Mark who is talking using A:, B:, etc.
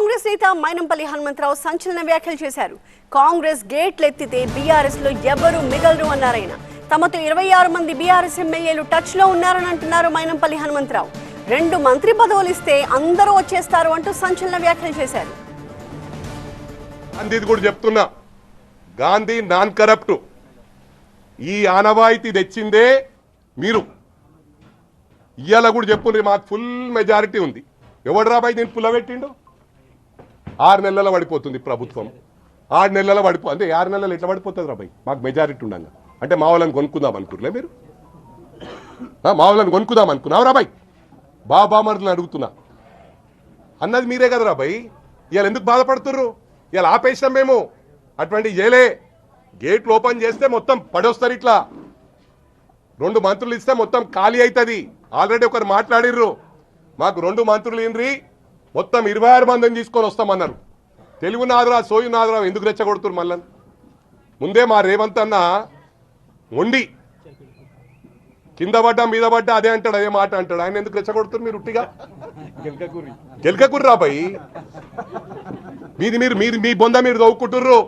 A: కాంగ్రెస్ నేత మైనంపల్లి హనుమంతరావు సంచలన వ్యాఖ్యలు చేశారు. కాంగ్రెస్ గేట్లు ఎత్తితే బీఆర్ఎస్లో ఎవరు మిగలరు అన్నారాయన తమతో ఇరవై ఆరు మంది బీఆర్ఎస్ ఎమ్మెల్యేలు టచ్లో ఉన్నారని అంటున్నారు మైనంపల్లి హనుమంతరావు. రెండు మంత్రి పదవులు ఇస్తే అందరూ వచ్చేస్తారు అంటూ సంచలన వ్యాఖ్యలు చేశారు.
B: గాంధీది కూడా చెప్తున్నా. Gandhi non corrupt. ఈ ఆనవాయితీ తెచ్చిందే మీరు. ఇవాళ కూడా చెప్పుండ్రి మాకు ఫుల్ మెజారిటీ ఉంది. ఎవడు రాబాయి దీన్ని పుల్లబెట్టిండు? ఆరు నెలల పడిపోతుంది ప్రభుత్వం. ఆరు నెలల పడిపో అంటే ఆరు నెలలు ఎట్లా పడిపోతుంది రాబాయి మాకు మెజారిటీ ఉండగా. అంటే మా వాళ్ళని కొనుక్కుందాం అనుకుర్లే మీరు? ఆ, మా వాళ్ళని కొనుక్కుందాం అనుకున్నావు రాబాయ్ బాబామరులను అడుగుతున్నా. అన్నది మీరే కదరా భయ్? ఇవాళ ఎందుకు బాధపడుతుర్రు? ఇవాళ ఆపేసినాం మేము. అటువంటి చేయలే గేట్లు ఓపెన్ చేస్తే మొత్తం పడొస్తారు ఇట్లా. రెండు మంత్రులు ఇస్తే మొత్తం ఖాళీ అవుతుంది ఆల్రెడీ ఒకరు మాట్లాడిర్రు. మాకు రెండు మంత్రులు ఇండ్రి మొత్తం ఇరవై ఆరు మందిని తీసుకొని వస్తామన్నారు. తెలుగు నాదురా సోయు నాదురా ఎందుకు రెచ్చగొడుతున్నారు మళ్ళీ? ముందే మా రేవంత్ అన్న మొండి. కింద పడ్డా మీద పడ్డా అదే అంటాడు అదే మాట అంటాడు. ఆయన ఎందుకు రెచ్చగొడుతున్నారు మీరు ఉట్టిగా? గెలకకుర్రా భయ్ మీది మీరు మీరు మీ బొంద మీరు తవ్వుకుంటుర్రు.